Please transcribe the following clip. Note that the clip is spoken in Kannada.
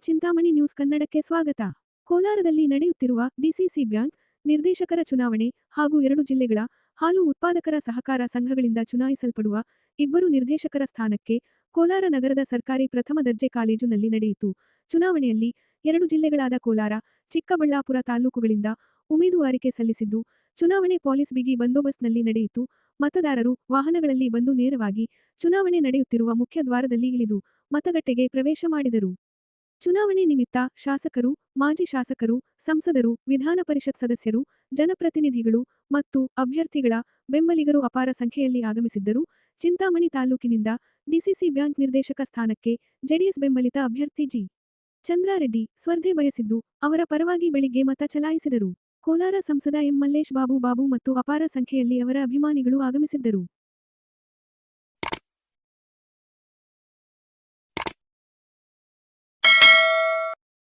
ಚಿಂತಾಮಣಿ ನ್ಯೂಸ್ ಕನ್ನಡಕ್ಕೆ ಸ್ವಾಗತ. ಕೋಲಾರದಲ್ಲಿ ನಡೆಯುತ್ತಿರುವ ಡಿಸಿಸಿ ಬ್ಯಾಂಕ್ ನಿರ್ದೇಶಕರ ಚುನಾವಣೆ ಹಾಗೂ ಎರಡು ಜಿಲ್ಲೆಗಳ ಹಾಲು ಉತ್ಪಾದಕರ ಸಹಕಾರ ಸಂಘಗಳಿಂದ ಚುನಾಯಿಸಲ್ಪಡುವ ಇಬ್ಬರು ನಿರ್ದೇಶಕರ ಸ್ಥಾನಕ್ಕೆ ಕೋಲಾರ ನಗರದ ಸರ್ಕಾರಿ ಪ್ರಥಮ ದರ್ಜೆ ಕಾಲೇಜಿನಲ್ಲಿ ನಡೆಯಿತು. ಚುನಾವಣೆಯಲ್ಲಿ ಎರಡು ಜಿಲ್ಲೆಗಳಾದ ಕೋಲಾರ, ಚಿಕ್ಕಬಳ್ಳಾಪುರ ತಾಲೂಕುಗಳಿಂದ ಉಮೇದುವಾರಿಕೆ ಸಲ್ಲಿಸಿದ್ದು, ಚುನಾವಣೆ ಪೊಲೀಸ್ ಬಿಗಿ ಬಂದೋಬಸ್ತ್ನಲ್ಲಿ ನಡೆಯಿತು. ಮತದಾರರು ವಾಹನಗಳಲ್ಲಿ ಬಂದು ನೇರವಾಗಿ ಚುನಾವಣೆ ನಡೆಯುತ್ತಿರುವ ಮುಖ್ಯ ದ್ವಾರದಲ್ಲಿ ಇಳಿದು ಮತಗಟ್ಟೆಗೆ ಪ್ರವೇಶ ಮಾಡಿದರು. ಚುನಾವಣೆ ನಿಮಿತ್ತ ಶಾಸಕರು, ಮಾಜಿ ಶಾಸಕರು, ಸಂಸದರು, ವಿಧಾನ ಪರಿಷತ್ ಸದಸ್ಯರು, ಜನಪ್ರತಿನಿಧಿಗಳು ಮತ್ತು ಅಭ್ಯರ್ಥಿಗಳ ಬೆಂಬಲಿಗರು ಅಪಾರ ಸಂಖ್ಯೆಯಲ್ಲಿ ಆಗಮಿಸಿದ್ದರು. ಚಿಂತಾಮಣಿ ತಾಲೂಕಿನಿಂದ ಡಿಸಿಸಿ ಬ್ಯಾಂಕ್ ನಿರ್ದೇಶಕ ಸ್ಥಾನಕ್ಕೆ ಜೆಡಿಎಸ್ ಬೆಂಬಲಿತ ಅಭ್ಯರ್ಥಿ ಜಿ. ಚಂದ್ರಾರೆಡ್ಡಿ ಸ್ಪರ್ಧೆ ಬಯಸಿದ್ದು ಅವರ ಪರವಾಗಿ ಬೆಳಿಗ್ಗೆ ಮತ ಚಲಾಯಿಸಿದರು. ಕೋಲಾರ ಸಂಸದ ಎಂ. ಮಲ್ಲೇಶ್ ಬಾಬು ಬಾಬು ಮತ್ತು ಅಪಾರ ಸಂಖ್ಯೆಯಲ್ಲಿ ಅವರ ಅಭಿಮಾನಿಗಳು ಆಗಮಿಸಿದ್ದರು.